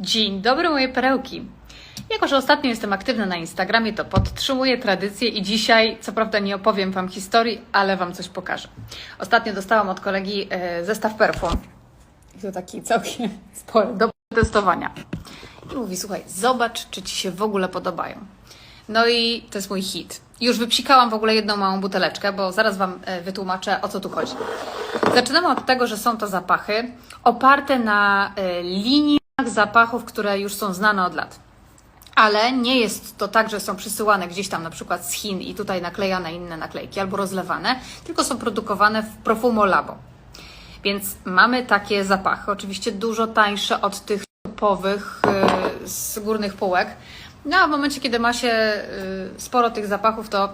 Dzień dobry, moje perełki. Jako, że ostatnio jestem aktywna na Instagramie, to podtrzymuję tradycję i dzisiaj, co prawda, nie opowiem Wam historii, ale Wam coś pokażę. Ostatnio dostałam od kolegi e, zestaw perfum. I to taki całkiem spory do testowania. I mówi: Słuchaj, zobacz, czy Ci się w ogóle podobają. No i to jest mój hit. Już wypsikałam w ogóle jedną małą buteleczkę, bo zaraz Wam e, wytłumaczę, o co tu chodzi. Zaczynamy od tego, że są to zapachy oparte na e, liniach zapachów, które już są znane od lat. Ale nie jest to tak, że są przysyłane gdzieś tam na przykład z Chin i tutaj naklejane inne naklejki albo rozlewane, tylko są produkowane w Profumo Labo. Więc mamy takie zapachy, oczywiście dużo tańsze od tych topowych y, z górnych półek. No a w momencie, kiedy ma się y, sporo tych zapachów, to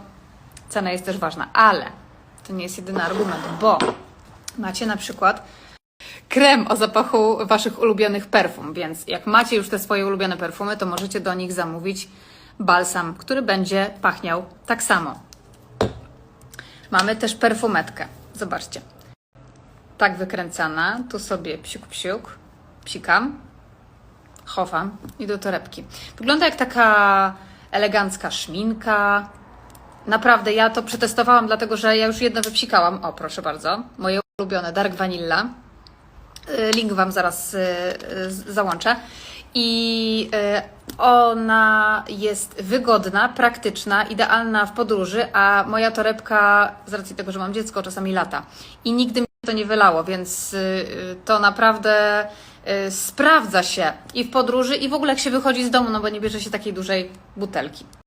cena jest też ważna. Ale to nie jest jedyny argument, bo macie na przykład krem o zapachu Waszych ulubionych perfum, więc jak macie już te swoje ulubione perfumy, to możecie do nich zamówić balsam, który będzie pachniał tak samo. Mamy też perfumetkę. Zobaczcie. Tak wykręcana. Tu sobie psiuk, psiuk. Psikam. Chowam i do torebki. Wygląda jak taka elegancka szminka. Naprawdę, ja to przetestowałam, dlatego że ja już jedno wypsikałam. O, proszę bardzo. Moje ulubione Dark Vanilla. Y, Link Wam zaraz y, y, załączę. I ona jest wygodna, praktyczna, idealna w podróży, a moja torebka, z racji tego, że mam dziecko, czasami lata. I nigdy mi to nie wylało, więc to naprawdę sprawdza się i w podróży, i w ogóle jak się wychodzi z domu, no bo nie bierze się takiej dużej butelki.